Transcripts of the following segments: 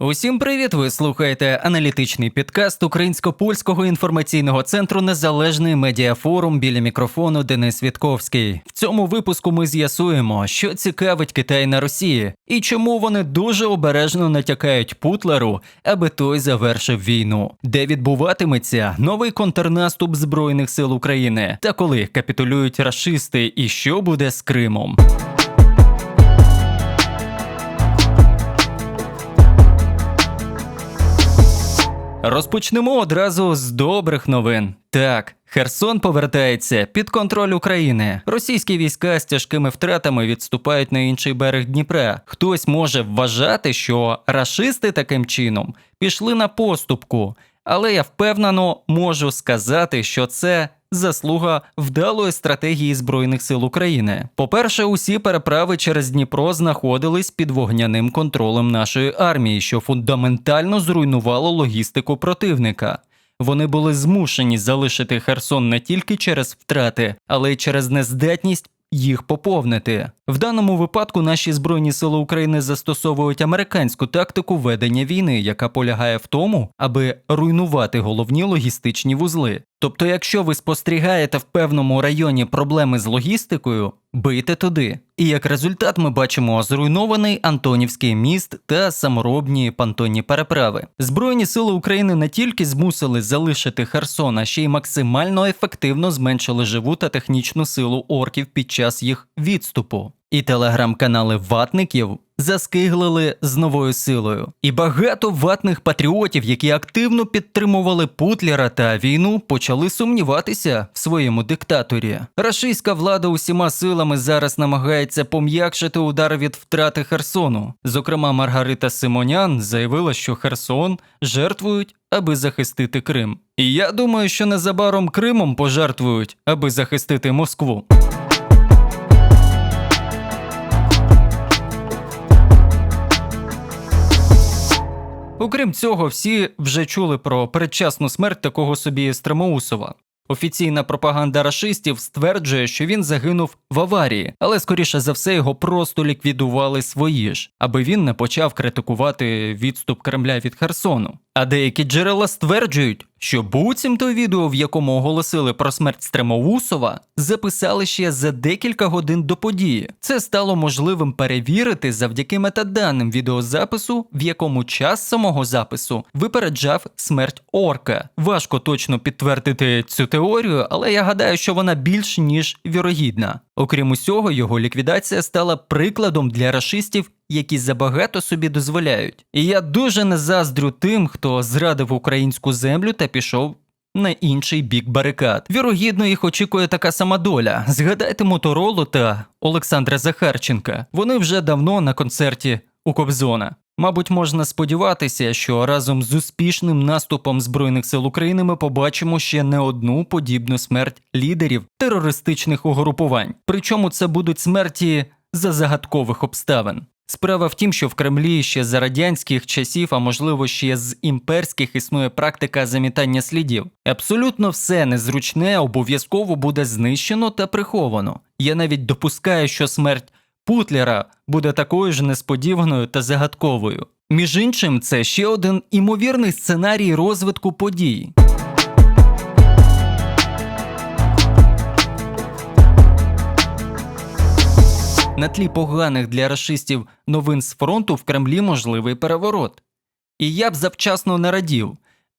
Усім привіт! Ви слухаєте аналітичний підкаст Українсько-польського інформаційного центру Незалежний медіафорум біля мікрофону Денис Вітковський. В цьому випуску ми з'ясуємо, що цікавить Китай на Росії і чому вони дуже обережно натякають Путлеру, аби той завершив війну, де відбуватиметься новий контрнаступ Збройних сил України, та коли капітулюють рашисти, і що буде з Кримом. Розпочнемо одразу з добрих новин. Так, Херсон повертається під контроль України. Російські війська з тяжкими втратами відступають на інший берег Дніпра. Хтось може вважати, що рашисти таким чином пішли на поступку, але я впевнено можу сказати, що це заслуга вдалої стратегії Збройних сил України. По-перше, усі переправи через Дніпро знаходились під вогняним контролем нашої армії, що фундаментально зруйнувало логістику противника. Вони були змушені залишити Херсон не тільки через втрати, але й через нездатність їх поповнити. В даному випадку наші збройні сили України застосовують американську тактику ведення війни, яка полягає в тому, аби руйнувати головні логістичні вузли. Тобто, якщо ви спостерігаєте в певному районі проблеми з логістикою, бийте туди. І як результат ми бачимо зруйнований Антонівський міст та саморобні понтонні переправи. Збройні сили України не тільки змусили залишити Херсон, а ще й максимально ефективно зменшили живу та технічну силу орків під час їх відступу. І телеграм-канали ватників заскиглили з новою силою. І багато ватних патріотів, які активно підтримували Путлера та війну, почали сумніватися в своєму диктаторі. Рашистська влада усіма силами зараз намагається пом'якшити удар від втрати Херсону. Зокрема, Маргарита Симонян заявила, що Херсон жертвують. Аби захистити Крим. І я думаю, що незабаром Кримом пожертвують, аби захистити Москву. Окрім цього, всі вже чули про передчасну смерть такого собі Стремоусова. Офіційна пропаганда рашистів стверджує, що він загинув в аварії, але скоріше за все його просто ліквідували свої ж, аби він не почав критикувати відступ Кремля від Херсону. А деякі джерела стверджують, що буцімто відео, в якому оголосили про смерть Стремоусова, записали ще за декілька годин до події. Це стало можливим перевірити завдяки метаданим відеозапису, в якому час самого запису випереджав смерть орка. Важко точно підтвердити цю теорію, але я гадаю, що вона більш ніж вірогідна. Окрім усього, його ліквідація стала прикладом для рашистів, які забагато собі дозволяють. І я дуже не заздрю тим, хто зрадив українську землю та пішов. На інший бік барикад. Вірогідно, їх очікує така сама доля. Згадайте Моторолу та Олександра Захарченка. Вони вже давно на концерті у Кобзона. Мабуть, можна сподіватися, що разом з успішним наступом Збройних сил України ми побачимо ще не одну подібну смерть лідерів терористичних угрупувань. Причому це будуть смерті за загадкових обставин. Справа в тім, що в Кремлі ще за радянських часів, а можливо ще з імперських існує практика замітання слідів. Абсолютно все незручне обов'язково буде знищено та приховано. Я навіть допускаю, що смерть Путлера буде такою ж несподіваною та загадковою. Між іншим, це ще один імовірний сценарій розвитку подій. На тлі поганих для расистів новин з фронту в Кремлі можливий переворот. І я б завчасно не радів.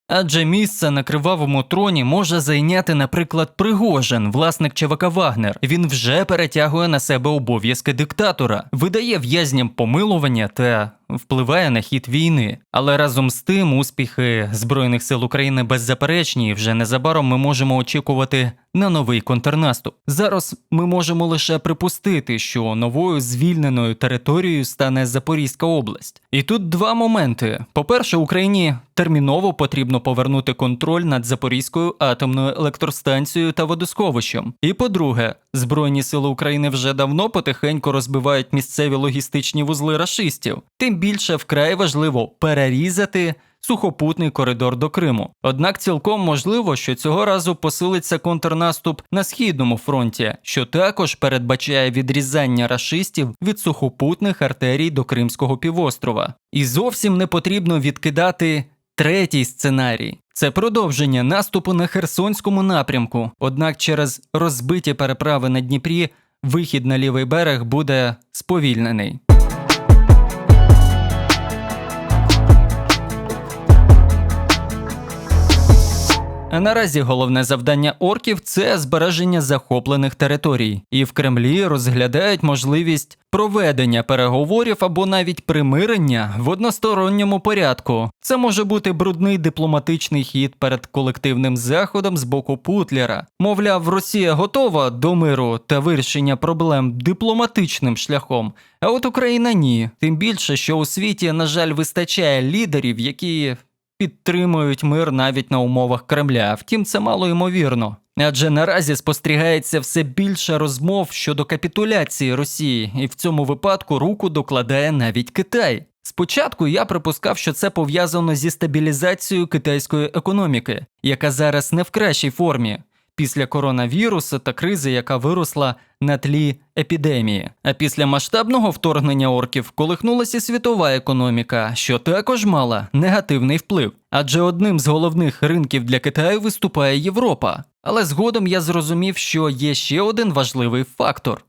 Адже місце на кривавому троні може зайняти, наприклад, Пригожин, власник ЧВК Вагнер. Він вже перетягує на себе обов'язки диктатора, видає в'язням помилування та впливає на хід війни. Але разом з тим успіхи Збройних сил України беззаперечні, і вже незабаром ми можемо очікувати на новий контрнаступ. Зараз ми можемо лише припустити, що новою звільненою територією стане Запорізька область. І тут два моменти: по-перше, Україні терміново потрібно повернути контроль над Запорізькою атомною електростанцією та водосховищем. І по-друге, Збройні сили України вже давно потихеньку розбивають місцеві логістичні вузли рашистів. Тим більше вкрай важливо перерізати сухопутний коридор до Криму. Однак цілком можливо, що цього разу посилиться контрнаступ на східному фронті, що також передбачає відрізання рашистів від сухопутних артерій до Кримського півострова. І зовсім не потрібно відкидати третій сценарій. Це продовження наступу на Херсонському напрямку. Однак через розбиті переправи на Дніпрі вихід на лівий берег буде сповільнений. Наразі головне завдання орків це збереження захоплених територій, і в Кремлі розглядають можливість проведення переговорів або навіть примирення в односторонньому порядку. Це може бути брудний дипломатичний хід перед колективним заходом з боку Путлера. Мовляв, Росія готова до миру та вирішення проблем дипломатичним шляхом. А от Україна ні. Тим більше, що у світі, на жаль, вистачає лідерів, які підтримують мир навіть на умовах Кремля. Втім, це мало ймовірно. Адже наразі спостерігається все більше розмов щодо капітуляції Росії, і в цьому випадку руку докладає навіть Китай. Спочатку я припускав, що це пов'язано зі стабілізацією китайської економіки, яка зараз не в кращій формі після коронавірусу та кризи, яка виросла на тлі епідемії. А після масштабного вторгнення орків колихнулася світова економіка, що також мала негативний вплив. Адже одним з головних ринків для Китаю виступає Європа. Але згодом я зрозумів, що є ще один важливий фактор.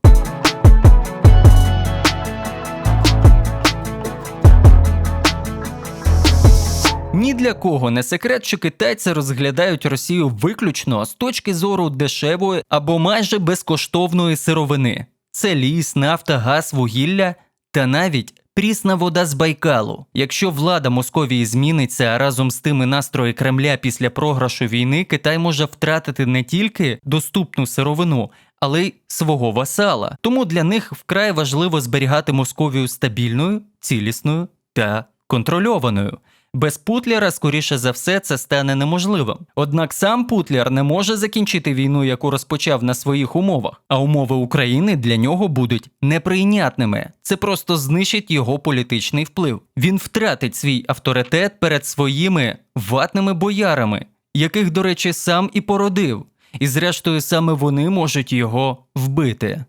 Ні для кого не секрет, що китайці розглядають Росію виключно з точки зору дешевої або майже безкоштовної сировини. Це ліс, нафта, газ, вугілля та навіть прісна вода з Байкалу. Якщо влада Московії зміниться а разом з тими настрої Кремля після програшу війни, Китай може втратити не тільки доступну сировину, але й свого васала. Тому для них вкрай важливо зберігати Московію стабільною, цілісною та контрольованою. Без Путлера, скоріше за все, це стане неможливим. Однак сам Путлер не може закінчити війну, яку розпочав на своїх умовах, а умови України для нього будуть неприйнятними. Це просто знищить його політичний вплив. Він втратить свій авторитет перед своїми ватними боярами, яких, до речі, сам і породив. І зрештою саме вони можуть його вбити.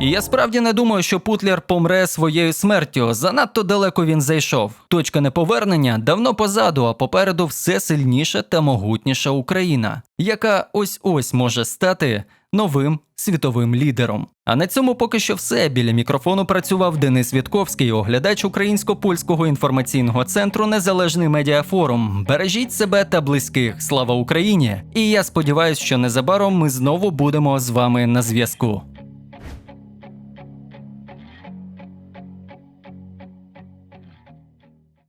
І я справді не думаю, що Путлер помре своєю смертю. Занадто далеко він зайшов. Точка неповернення давно позаду, а попереду все сильніша та могутніша Україна, яка ось ось може стати новим світовим лідером. А на цьому поки що все. Біля мікрофону працював Денис Вітковський, оглядач українсько-польського інформаційного центру Незалежний медіафорум. Бережіть себе та близьких. Слава Україні! І я сподіваюся, що незабаром ми знову будемо з вами на зв'язку.